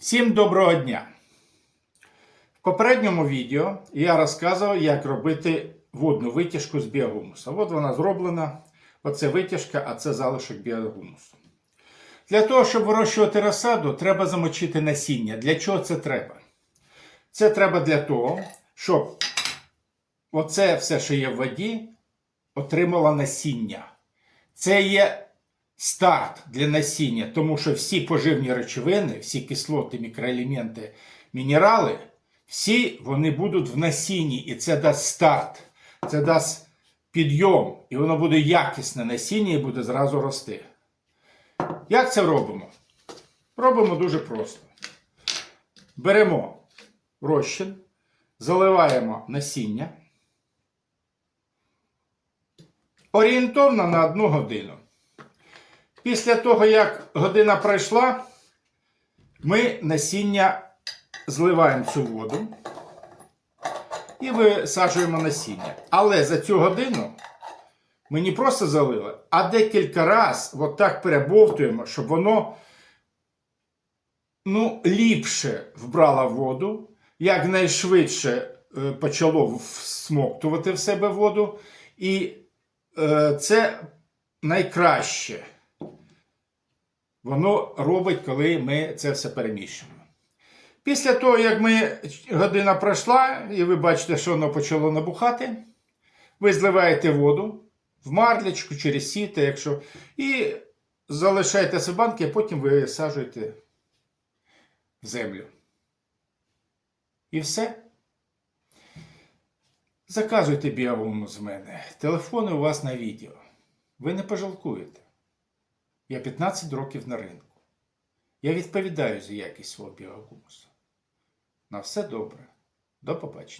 Всім доброго дня! В попередньому відео я розказував, як робити водну витяжку з біогумуса. От вона зроблена. Оце витяжка, а це залишок біогумусу. Для того, щоб вирощувати розсаду, треба замочити насіння. Для чого це треба? Це треба для того, щоб оце все, що є в воді, отримало насіння. Це є старт для насіння, тому що всі поживні речовини, всі кислоти, мікроелементи, мінерали, всі вони будуть в насінні, і це дасть старт, це дасть підйом, і воно буде якісне насіння і буде зразу рости. Як це робимо? Робимо дуже просто. Беремо розчин, заливаємо насіння. Орієнтовно на одну годину. Після того, як година пройшла, ми насіння зливаємо цю воду і висаджуємо насіння. Але за цю годину ми не просто залили, а декілька разів отак перебовтуємо, щоб воно ну, ліпше вбрало воду, якнайшвидше е, почало всмоктувати в себе воду. І е, це найкраще воно робить, коли ми це все переміщуємо. Після того, як ми, година пройшла, і ви бачите, що воно почало набухати, ви зливаєте воду в марлячку через сіто, якщо, і залишаєте це банки, а потім висаджуєте в землю. І все. Заказуйте біогуму з мене. Телефони у вас на відео. Ви не пожалкуєте. Я 15 років на ринку. Я відповідаю за якість свого біогумусу. На все добре. До побачення.